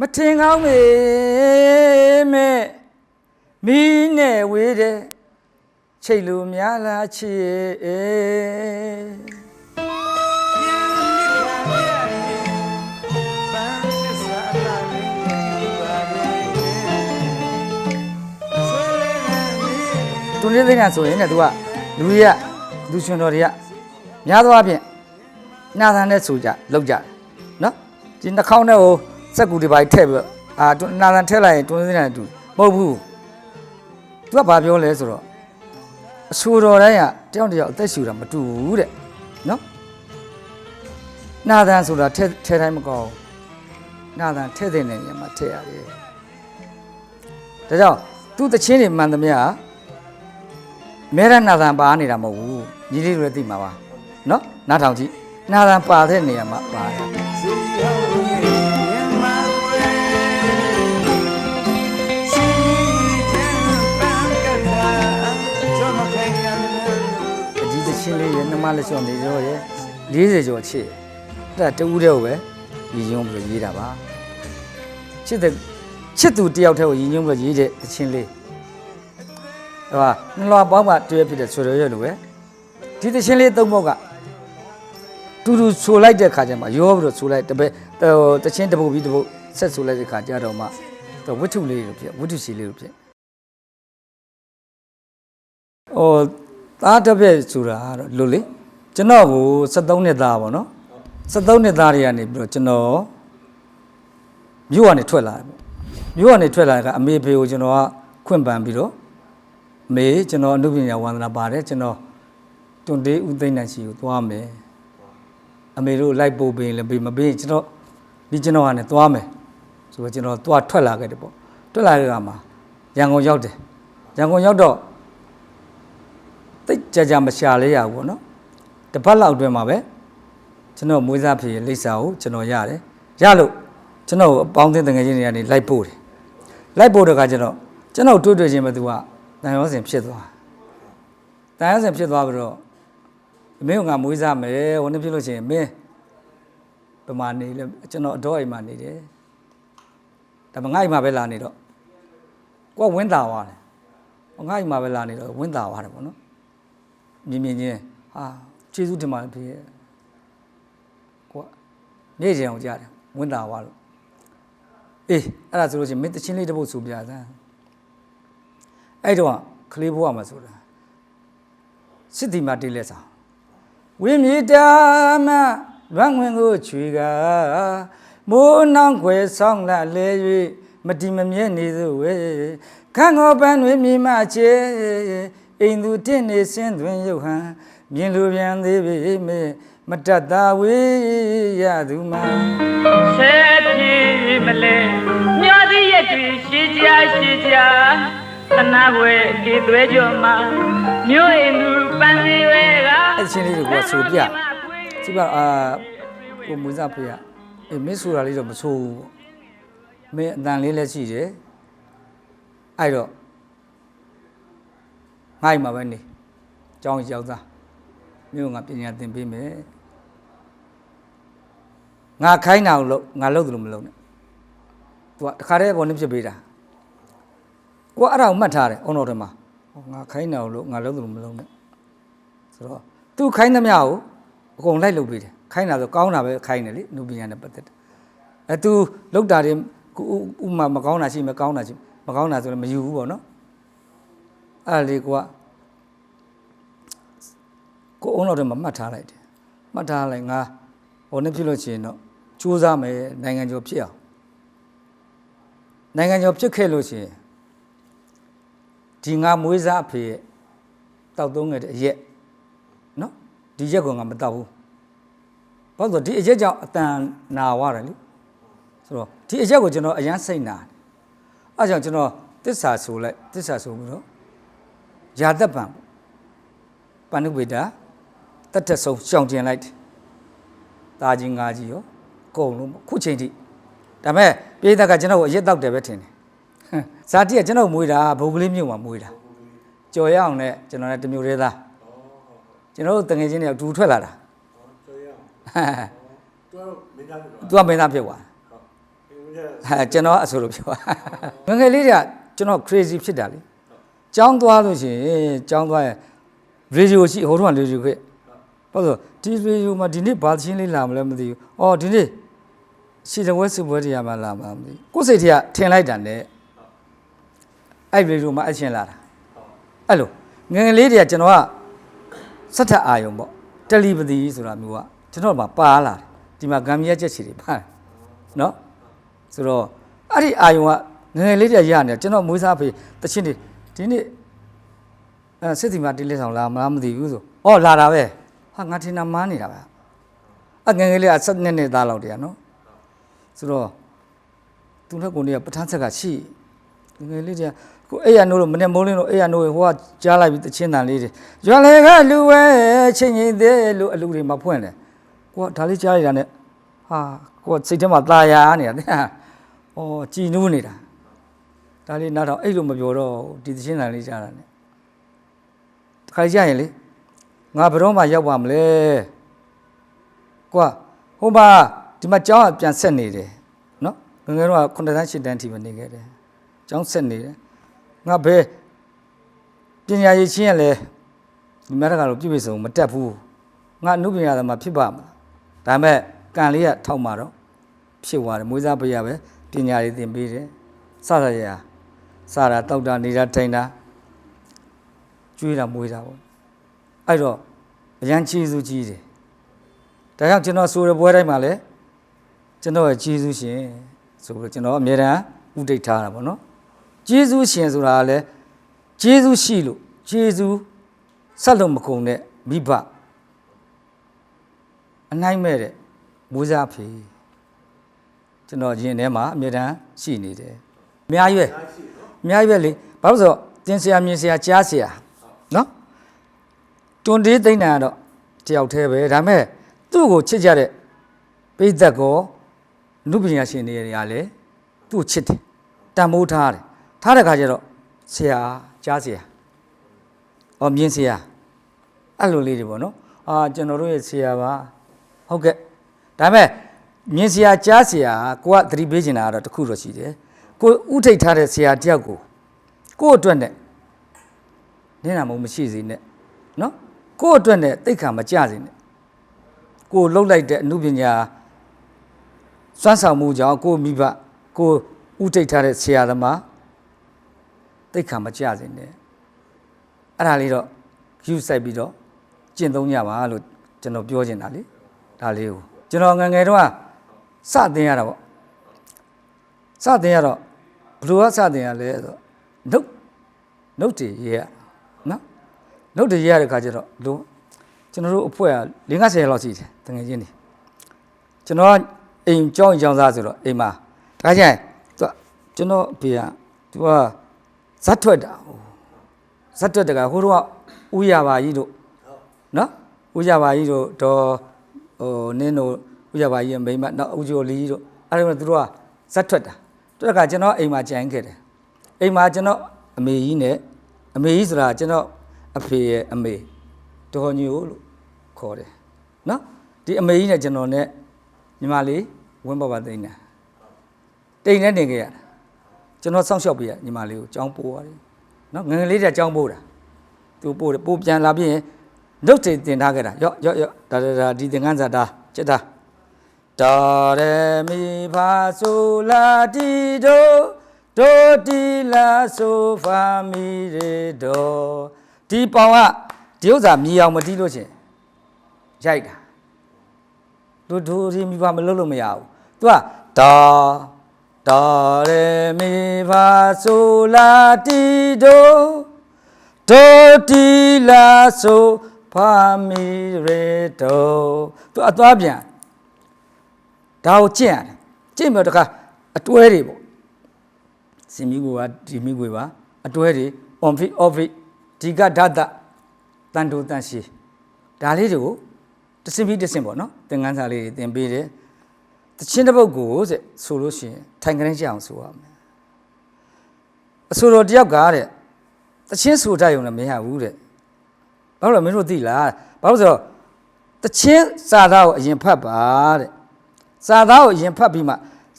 မထင်ကောင်းမေမဲ့မီးနဲ့ဝေးတဲ့ချိတ်လူများလားချစ်သူနေသိနေတာဆိုရင်ね तू ကလူကြီးကလူရှင်တော်တွေကများသောအားဖြင့်နာသန်နဲ့ဆိုကြလောက်ကြတယ်နော်ဒီနှာခေါင်းထဲကို စက်ကူတွေပါထည့်ပြီးတော့အာတွနာသန်ထည့်လိုက်ရင်တွန်းသိနေတာတူမဟုတ်ဘူး तू ကဘာပြောလဲဆိုတော့အဆိုတော်တိုင်းကတယောက်တစ်ယောက်အသက်ရှူတာမတူဘူးတဲ့နော်နာသန်ဆိုတာထည့်ထည့်တိုင်းမကောင်းဘူးနာသန်ထည့်တဲ့နေရာမှာထည့်ရတယ်ဒါကြောင့်သူ့တချင်းတွေမှန်သမျှအမဲရနာသန်ပါနေတာမဟုတ်ဘူးညီလေးတွေလည်းသိမှာပါနော်နားထောင်ကြည့်နာသန်ပါတဲ့နေရာမှာပါတယ် မလက်လျှော့နေရောရ40ကျော်ချစ်အဲ့ဒါတူးတဲ့ကိုပဲရည်ညွှန်းပြီးတော့ရေးတာပါချစ်တဲ့ချစ်သူတယောက်တည်းကိုရည်ညွှန်းပြီးတော့ရေးတဲ့တချင်းလေးဟိုကနှလွားပေါင်းမှတွဲဖြစ်တဲ့ဆွေရရွက်လိုပဲဒီတချင်းလေးသုံးပုတ်ကတူတူဆိုလိုက်တဲ့ခါကျမှရောပြီးတော့ဆိုလိုက်တပည့်ဟိုတချင်းတစ်ပုတ်ပြီးတစ်ပုတ်ဆက်ဆိုလိုက်တဲ့ခါကျတော့မှတော့ဝတ္ထုလေးလိုဖြစ်ဝတ္ထုစီလေးလိုဖြစ်ဟို သားတစ်ပြည့်ဆိုတာကတော့လို့လေကျွန်တော်ကို73နှစ်သားပေါ့နော်73နှစ်သားတွေကနေပြီးတော့ကျွန်တော်မြို့ကနေထွက်လာတယ်ပေါ့မြို့ကနေထွက်လာတဲ့ကအမေဖေကိုကျွန်တော်ကခွင့်ပန်ပြီးတော့အမေကျွန်တော်အနုပညာဝန္ဒနာပါတယ်ကျွန်တော်တွန်တေးဥသိမ့်နိုင်စီကိုသွားမယ်အမေတို့လိုက်ပို့ပေးရင်လည်းပေးမပေးရင်ကျွန်တော်ဒီကျွန်တော်ကနေသွားမယ်ဆိုတော့ကျွန်တော်သွားထွက်လာခဲ့တယ်ပေါ့ထွက်လာတဲ့အခါမှာရန်ကုန်ရောက်တယ်ရန်ကုန်ရောက်တော့ တိတ်ကြကြမရှာလဲရဘူးပေါ့နော်တစ်ပတ်လောက်အတွင်းမှာပဲကျွန်တော်မွေးစားဖေရဲ့လိပ်စာကိုကျွန်တော်ရတယ်ရလို့ကျွန်တော်အပေါင်းအသင်းတငယ်ချင်းတွေကနေလိုက်ပို့တယ်လိုက်ပို့တဲ့အခါကျတော့ကျွန်တော်တွေ့တွေ့ချင်းပဲသူကတန်ရောစင်ဖြစ်သွားတန်ရောစင်ဖြစ်သွားပြီးတော့မင်းကငါမွေးစားမယ်ဟိုနေ့ဖြစ်လို့ရှိရင်မင်းဗမာနေလဲကျွန်တော်အတော့အိမ်မှာနေတယ်ဒါပေမဲ့ငါ့အိမ်မှာပဲလာနေတော့ကိုကဝင်းတာသွားတယ်ငါ့အိမ်မှာပဲလာနေတော့ဝင်းတာသွားတယ်ပေါ့နော် မြင်မြင်ချင်းဟာကျေးဇူးတင်ပါတယ်ဖေကိုကနေကြအောင်ကြားတယ်ဝင်တာသွားလို့အေးအဲ့ဒါဆိုလို့ချင်းမင်းတချင်းလေးတစ်ပုတ်ဆိုပြစမ်းအဲ့တော့ကလေးဘဝမှာဆိုတာစစ်တီမာတေးလက်ဆောင်ဝင်းမြေတာမလွမ်းဝင်ကိုချွေကမိုးနှောင်းခွဲဆောင်လာလဲ၍မတီမမြဲနေသူဝဲခန့်ငေါပန်းတွေမြေမချေ အိမ်သူတင့်နေစင်းသွင်းရုပ်ဟန်မြင်လိုပြန်သေးပေမဲ့မတတ်တာဝေးရသူမှာဆဲပြေမလဲမျောသည်ရက်တွေရှိကြရှိကြသနာဝဲဒီသွဲကြောမှာမြို့အိမ်သူပန်းစီဝဲကအဲ့ဒီချင်းလေးတွေကဆိုပြကြည့်ပါအာကိုမူစားဖေးကအေးမင်းဆိုတာလေးတော့မဆိုးဘူးပေါ့မင်းအတန်လေးလည်းရှိတယ်အဲ့တော့ ငါ့အိမ်မှာပဲနေကျောင်းရောက်သားမြို့ငါပညာသင်ပေးမယ်ငါခိုင်းတာကိုလို့ငါလုပ်တယ်လို့မလုပ်နဲ့သူကတခါတည်းပေါ်နေဖြစ်ပေးတာကိုကအဲ့ဒါကိုမှတ်ထားတယ်အုံတော်ထဲမှာဟောငါခိုင်းတာကိုလို့ငါလုပ်တယ်လို့မလုပ်နဲ့ဆိုတော့သူခိုင်းသမျှကိုအကုန်လိုက်လုပ်ပေးတယ်ခိုင်းတာဆိုကောင်းတာပဲခိုင်းတယ်လေနုပညာနဲ့ပတ်သက်တယ်အဲသူလောက်တာတွေကိုဥမာမကောင်းတာရှိမကောင်းတာရှိမကောင်းတာဆိုလည်းမယူဘူးပေါ့နော် အဲ့ဒါလေးကိုကကိုအုံတော်တွေမှာမှတ်ထားလိုက်တယ်မှတ်ထားလိုက်ငါဟိုနေ့ဖြစ်လို့ရှိရင်တော့စူးစမ်းမယ်နိုင်ငံကျော်ဖြစ်အောင်နိုင်ငံကျော်ဖြစ်ခဲ့လို့ရှိရင်ဒီငါမွေးစားအဖေရဲ့တောက်သုံးခဲ့တဲ့အရက်နော်ဒီရက်ကောင်ကမတောက်ဘူးဘာလို့လဲဆိုတော့ဒီအရက်ကြောင့်အတန်နာသွားတယ်လေဆိုတော့ဒီအရက်ကိုကျွန်တော်အရန်စိတ်နာတယ်အဲဒါကြောင့်ကျွန်တော်တစ္ဆာဆိုလိုက်တစ္ဆာဆိုပြီးတော့ ယာသက်ပံပဏုဝေဒတတ်တက်ဆုံးရှောင်ကျင်လိုက်တယ်ตาကြီးငါကြီးရောအကုန်လုံးခုချိန်ထိဒါပေမဲ့ပြေးသက်ကကျွန်တော်ကိုအရက်တောက်တယ်ပဲထင်တယ်ဟမ်ဇာတိကကျွန်တော်မွေးတာဘုံကလေးမြို့မှာမွေးတာကြော်ရအောင်နဲ့ကျွန်တော်လည်းတစ်မျိုးသေးသားကျွန်တော်တို့တငယ်ချင်းတွေအတူထွက်လာတာဟမ်တော်မင်းသားဖြစ်သွားသူကမင်းသားဖြစ်သွားဟုတ်ဟဲ့ကျွန်တော်အဆိုလိုပြောငယ်ငယ်လေးတွေကကျွန်တော် crazy ဖြစ်တာလေ ကျောင်းသွားလို့ရှိရင်ကျောင်းသွားရင် radio ရှိဟိုတုန်းက radio ခဲ့ဘာလို့ဒီ radio မှာဒီနေ့ဘာသချင်းလေးလာမလဲမသိဘူးအော်ဒီနေ့ရှီတဝဲစုပွဲတရားမှလာမှာမသိဘူးကိုယ်စိတ်ထဲကထင်လိုက်တာနဲ့အဲ့ radio မှာအချင်းလာတာအဲ့လိုငယ်ငယ်လေးတွေကကျွန်တော်ကစက်ထအာယုံပေါ့တယ်လီပသီဆိုတာမျိုးကကျွန်တော်မှာပါလာတယ်ဒီမှာဂမ်မီယာချက်ချီတွေပါတယ်နော်ဆိုတော့အဲ့ဒီအာယုံကငယ်ငယ်လေးတည်းရနေကျွန်တော်မွေးစားဖေးတချင်းတွေ ဒီနေ့အဲစစ်တီမာတီလေးဆောင်လာမလားမသိဘူးဆိုဩလာတာပဲဟာငါထင်တာမားနေတာပဲအငယ်ငယ်လေးက7နှစ်နှစ်သားလောက်တည်းကနော်ဆိုတော့သူနဲ့ကိုနေကပဋ္ဌာန်းဆက်ကရှိငယ်ငယ်လေးတည်းကကိုအဲ့ရနိုးလို့မနေ့မိုးလင်းလို့အဲ့ရနိုးဟိုကကြားလိုက်ပြီးတချင်းတန်လေးတွေရွာလေကလူဝဲချင်းချင်းသေးလို့အလူတွေမဖွင့်တယ်ကိုကဒါလေးကြားရတာနဲ့ဟာကိုကစိတ်ထဲမှာตายာနေတာတဲ့ဟာ ။အော်ကြည်နူးနေတာ။ ဒါလေးနောက်တော့အဲ့လိုမပြောတော့ဒီသချင်းတန်လေးကြားတာ ਨੇ ။တခါကြရင်လေငါဘယ်တော့မှရောက်ပါမလဲ။ကွာဟိုမှာဒီမှာကျောင်းကပြန်ဆက်နေတယ်နော်။ငယ်ငယ်တော့9တန်း10တန်းထိပဲနေခဲ့တယ်။ကျောင်းဆက်နေတယ်။ငါဘယ်ပညာရေးချင်းရလဲဒီမှာတကတော့ပြည့်ပြည့်စုံမတက်ဘူး။ငါအနုပညာသမားဖြစ်ပါမလား။ဒါပေမဲ့ကံလေးကထောက်มาတော့ ဖြစ်သွားတယ်မွေးစားပေးရပဲပညာတွေသင်ပေးတယ်စသရရာ စတာတောက်တာနေတာထိုင်တာကျွေးတာမွေးတာပေါ့အဲ့တော့အရန်ကျေးဇူးကြီးတယ်ဒါကြောင့်ကျွန်တော်ဆိုရပွဲတိုင်းမှာလည်းကျွန်တော်ရဲ့ကျေးဇူးရှင်ဆိုပြီးတော့ကျွန်တော်အမြဲတမ်းဥဒိတ်ထားတာပေါ့နော်ကျေးဇူးရှင်ဆိုတာကလည်းကျေးဇူးရှိလို့ကျေးဇူးဆက်လို့မကုန်တဲ့မိဘအနိုင်မဲ့တဲ့မွေးစားဖေးကျွန်တော်ရင်ထဲမှာအမြဲတမ်းရှိနေတယ်အများကြီးပဲ အများကြီးပဲလေဘာလို့လဲဆိုတော့တင်ဆရာမြင်ဆရာကြားဆရာနော်တွန်တေးသိမ့်တာကတော့တယောက်တည်းပဲဒါပေမဲ့သူ့ကိုချစ်ကြတဲ့ပိသက်ကောနုပညာရှင်တွေတွေကလည်းသူ့ကိုချစ်တယ်တန်မိုးထားတယ်ထားတဲ့ခါကျတော့ဆရာကြားဆရာအော်မြင်ဆရာအဲ့လိုလေးတွေပေါ့နော်အာကျွန်တော်တို့ရဲ့ဆရာပါဟုတ်ကဲ့ဒါပေမဲ့မြင်ဆရာကြားဆရာကိုကသတိပေးချင်တာကတော့တစ်ခုတော့ရှိတယ် ကိုဥထိတ်ထားတဲ့ဆရာတယောက်ကိုကိုယ့်အတွက်နဲ့နင်းနာမမရှိစေနဲ့နော်ကိုယ့်အတွက်နဲ့တိတ်ခါမကြစေနဲ့ကိုလှုပ်လိုက်တဲ့အမှုပညာစွမ်းဆောင်မှုကြောင့်ကိုမိဘကိုဥထိတ်ထားတဲ့ဆရာသမားတိတ်ခါမကြစေနဲ့အဲ့ဒါလေးတော့ယူဆိုင်ပြီးတော့ကျင့်သုံးကြပါလို့ကျွန်တော်ပြောချင်တာလေဒါလေးကိုကျွန်တော်ငယ်ငယ်တော့စတင်ရတာပေါ့စတင်ရတော့ဘယ် လိုကစတင်ရလဲဆိုတော့နှုတ်နှုတ်တည်ရေးရနော်နှုတ်တည်ရေးရတဲ့ခါကျတော့လို့ကျွန်တော်တို့အဖွဲ့က50လောက်ရှိတယ်တကယ်ချင်းနေကျွန်တော်ကအိမ်ကြောင်းကြောင်းသားဆိုတော့အိမ်မှာဒါကြရင်သူကကျွန်တော်အဖေကသူကဇတ်ထွက်တာဟိုဇတ်ထွက်တကဟိုတော့ဥရပါကြီးတို့နော်ဥရပါကြီးတို့တော့ဟိုနင်းတို့ဥရပါကြီးရဲ့မိန်းမနောက်ဥကျော်လီတို့အဲ့ဒါကသူတို့ကဇတ်ထွက်တာ တွက်ကကျွန်တော်အိမ်မှာကြံခဲ့တယ်အိမ်မှာကျွန်တော်အမေကြီးနဲ့အမေကြီးဆိုတာကျွန်တော်အဖေရဲ့အမေတော်ညိုလို့ခေါ်တယ်နော်ဒီအမေကြီးနဲ့ကျွန်တော်နဲ့ညီမလေးဝင်းပပသိန်းတာတိမ်နဲ့နေခဲ့ရတာကျွန်တော်စောင့်ရှောက်ပေးရညီမလေးကိုကြောင်းပိုးရတယ်နော်ငယ်ငယ်လေးတည်းကြောင်းပိုးတာသူပို့တယ်ပို့ပြန်လာပြီးရင်နှုတ်တင်တင်ထားခဲ့တာရော့ရော့ရော့ဒါဒါဒါဒီသင်္ကန်းစာဒါစက်တာ တာရမီဖာဆိုလာတီဒိုဒိုတီလာဆိုဖာမီရေဒိုဒီပေါင်ကဒီဥစ္စာမြည်အောင်မတီးလို့ရှင်ရိုက်တာတို့တို့ဒီမိဘမလုပ်လို့မရဘူး။ तू ကဒါဒါရေမိဘဆိုလာတီဒိုဒိုတီလာဆိုဖာမီရေဒို तू အသွားပြန် ဒါကိုကျင့်ရတယ်ကျင့်ပြီးတော့တခါအတွဲတွေပေါ့စင်မီကိုကဒီမိကိုပါအတွဲတွေ on fit off fit ဒီကဓာတ်တတန်တူတန်ရှိဒါလေးတွေကိုတစင်ပြီးတစင်ပေါ့နော်သင်္ကန်းစာလေးတွေသင်ပေးတယ်တချင်းတစ်ပုတ်ကိုတဲ့ဆိုလို့ရှိရင်ထိုင်ကလေးကြအောင်ဆိုရမယ်အဆိုတော်တယောက်ကတဲ့တချင်းဆိုတတ်ရုံနဲ့မရဘူးတဲ့ဘာလို့လဲမင်းတို့သိလားဘာလို့လဲဆိုတော့တချင်းစာသားကိုအရင်ဖတ်ပါတဲ့ စာသားကိုအရင်ဖတ်ပြီးမှ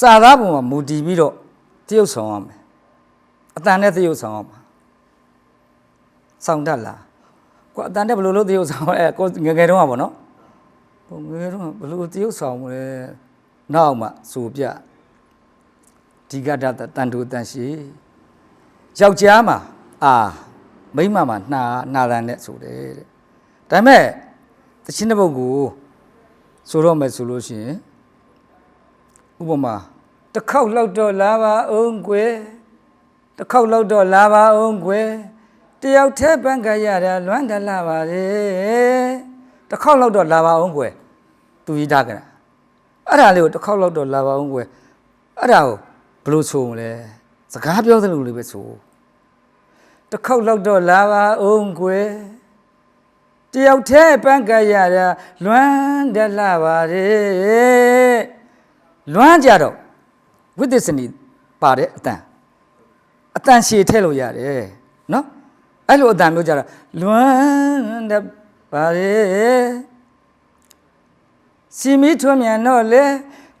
စာသားပုံမှာမူတည်ပြီးတော့တရုပ်ဆောင်ရမယ်အတန်နဲ့တရုပ်ဆောင်ရမှာဆောင်တတ်လားကိုအတန်နဲ့ဘယ်လိုလုပ်တရုပ်ဆောင်လဲကိုငယ်ငယ်တုန်းကပေါ့နော်ဟိုငယ်ငယ်တုန်းကဘယ်လိုတရုပ်ဆောင်မလဲနောက်မှဆိုပြဒီကတတန်တူတန်ရှိယောက်ျားမှာအာမိန်းမမှာနှာနှာတန်နဲ့ဆိုတယ်တဲ့ဒါပေမဲ့တချင်းတစ်ပုတ်ကိုဆိုတော့မယ်ဆိုလို့ရှိရင် ဥပမာတစ်ခေါက်လောက်တော့လာပါအောင်ကွယ်တစ်ခေါက်လောက်တော့လာပါအောင်ကွယ်တယောက်တည်းပန်းကရတာလွမ်းတယ်လာပါလေတစ်ခေါက်လောက်တော့လာပါအောင်ကွယ်သူကြီးတာကအဲ့ဒါလေးကိုတစ်ခေါက်လောက်တော့လာပါအောင်ကွယ်အဲ့ဒါကိုဘယ်လိုဆိုမလဲစကားပြောသလိုလေးပဲဆိုတစ်ခေါက်လောက်တော့လာပါအောင်ကွယ်တယောက်တည်းပန်းကရတာလွမ်းတယ်လာပါလေ လွမ်းကြတော့ဝိသစ္စနီပါတဲ့အတန်အတန်ရှည်ထည့်လို့ရတယ်နော်အဲ့လိုအတန်မျိုးကြတော့လွမ်းတဲ့ပါလေစီမီထွန်းမြန်တော့လေ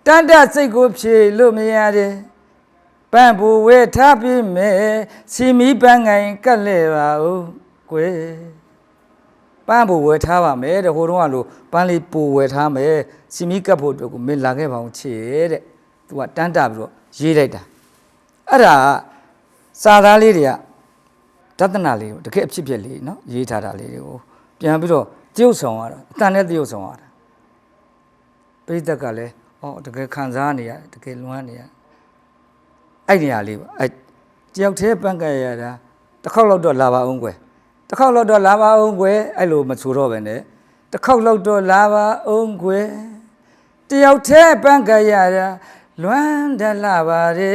တန်တစိတ်ကိုဖြေလို့မရတယ်ပန့်ဘူဝဲထားပြီးမယ်စီမီပန်းငိုင်ကတ်လဲပါဦးကွယ် ပန်းဘူဝဲထားပါမယ်တဲ့ဟိုတုန်းကလို့ပန်းလေးပူဝဲထားမယ်စီမီကတ်ဖို့အတွက်ကိုမင်းလာခဲ့ပါအောင်ချေတဲ့သူကတန်းတာပြီးတော့ရေးလိုက်တာအဲ့ဒါကစာသားလေးတွေကတသနာလေးကိုတကယ်အဖြစ်ဖြစ်လေးနော်ရေးထားတာလေးတွေကိုပြန်ပြီးတော့တရုပ်ဆောင်ရတာအတန်နဲ့တရုပ်ဆောင်ရတာပြိတ္တကလည်းအော်တကယ်ခံစားနေရတကယ်လွမ်းနေရအဲ့ဒီဟာလေးပါအဲ့တယောက်တည်းပန့်ကက်ရတာတစ်ခေါက်လောက်တော့လာပါအောင်ကွယ် တစ်ခေါက်လောက်တော့လာပါအောင်ကွယ်အဲ့လိုမဆိုတော့ပဲနဲ့တစ်ခေါက်လောက်တော့လာပါအောင်ကွယ်တယောက်တည်းပန့်ကက်ရတာလွမ်းတယ်လာပါလေ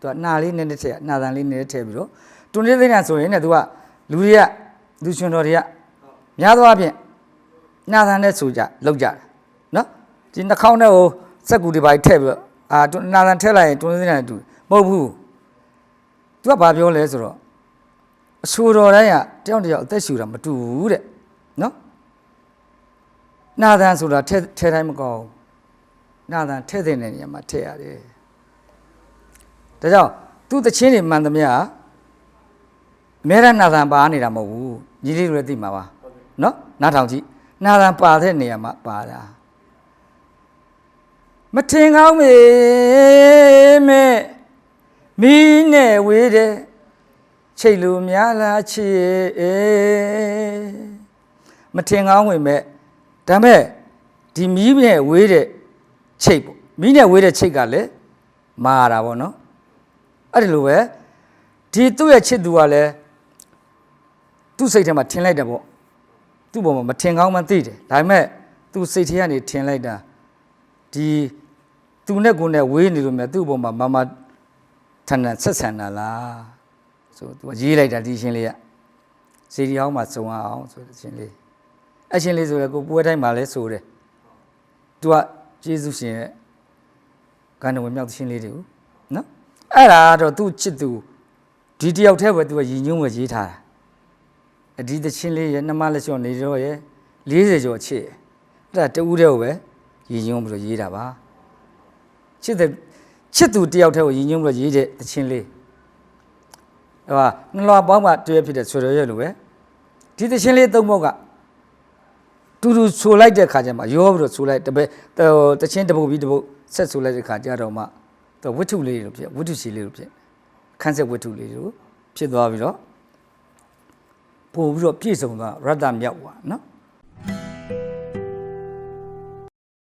သူကနာလေးနည်းနည်းထည့်နာတန်လေးနည်းနည်းထည့်ပြီးတော့တွန်းနေသိနေတာဆိုရင်ねသူကလူတွေကလူရှင်တော်တွေကများသောအားဖြင့်နာတန်နဲ့ဆိုကြလောက်ကြတယ်နော်ဒီနှာခေါင်းထဲကိုစက်ကူတွေပါထည့်ပြီးတော့အာတွန်းနာတန်ထည့်လိုက်ရင်တွန်းနေသိနေတာတူမဟုတ်ဘူး သူကဘာပြောလဲဆိုတော့အဆိုတော်တိုင်းကတယောက်တစ်ယောက်အသက်ရှူတာမတူဘူးတဲ့နော်နာသန်ဆိုတာထဲထဲတိုင်းမကောင်းဘူးနာသန်ထဲတဲ့နေရာမှာထည့်ရတယ်ဒါကြောင့်သူ့တချင်းတွေမှန်သမျှအများရနာသန်ပါနေတာမဟုတ်ဘူးညီလေးတွေလည်းသိမှာပါနော်နားထောင်ကြည့်နာသန်ပါတဲ့နေရာမှာပါတာမထင်ကောင်းမေမဲ့ မီးနဲ့ဝေးတဲ့ချိတ်လူများလားချစ်မထင်ကောင်းဝင်မဲ့ဒါမဲ့ဒီမီးနဲ့ဝေးတဲ့ချိတ်ပေါ့မီးနဲ့ဝေးတဲ့ချိတ်ကလည်းမာတာပေါ့နော်အဲ့ဒီလိုပဲဒီသူ့ရဲ့ချစ်သူကလည်းသူ့စိတ်ထဲမှာထင်လိုက်တယ်ပေါ့သူ့ဘောမှာမထင်ကောင်းမှသိတယ်ဒါပေမဲ့သူ့စိတ်ထဲကနေထင်လိုက်တာဒီသူနဲ့ကိုယ်နဲ့ဝေးနေလို့မြတ်သူ့ဘောမှာမမ ထန်ထန်ဆက်ဆံတာလားဆိုသူကရေးလိုက်တာဒီရှင်းလေးကစီရီဟောင်းမှာစုံအောင်ဆိုတဲ့ရှင်းလေးအရှင်လေးဆိုရယ်ကိုပွဲတိုင်းမှာလဲဆိုတယ်။ तू ကကျေးဇူးရှင်ရဲ့ကံတော်ဝင်မြောက်သရှင်လေးတွေကိုနော်။အဲ့ဒါကတော့သူ့ချစ်သူဒီတယောက်တည်းပဲ तू ကရည်ညွှန်းဝယ်ရေးထားတာ။အဒီသရှင်လေးရဲ့နှမလက်လျှော့နေတော့ရဲ့40ကျော်ချစ်ရဲ့။အဲ့ဒါတူးတဲ့ကိုပဲရည်ညွှန်းပြီးတော့ရေးတာပါ။ချစ်တဲ့ ချစ်သူတယောက်တည်းကိုရည်ညွှန်းပြီးတော့ရေးတဲ့သရှင်လေး။ဟိုကနှလွားပေါင်းမှတွေ့ဖြစ်တဲ့ဆွေတော်ရဲ့လိုပဲ။ဒီသရှင်လေးသုံးပေါက်ကတူတူဆိုလိုက်တဲ့ခါကျမှရောပြီးတော့ဆိုလိုက်တပည့်ဟိုတချင်းတပုတ်ပြီးတပုတ်ဆက်ဆိုလိုက်တဲ့ခါကျတော့မှသူဝိထုလေးလိုဖြစ်ဝိထုစီလေးလိုဖြစ်ခန်းဆက်ဝိထုလေးလိုဖြစ်သွားပြီးတော့ပို့ပြီးတော့ပြည့်စုံသွားရတ္တမြောက်သွားနော်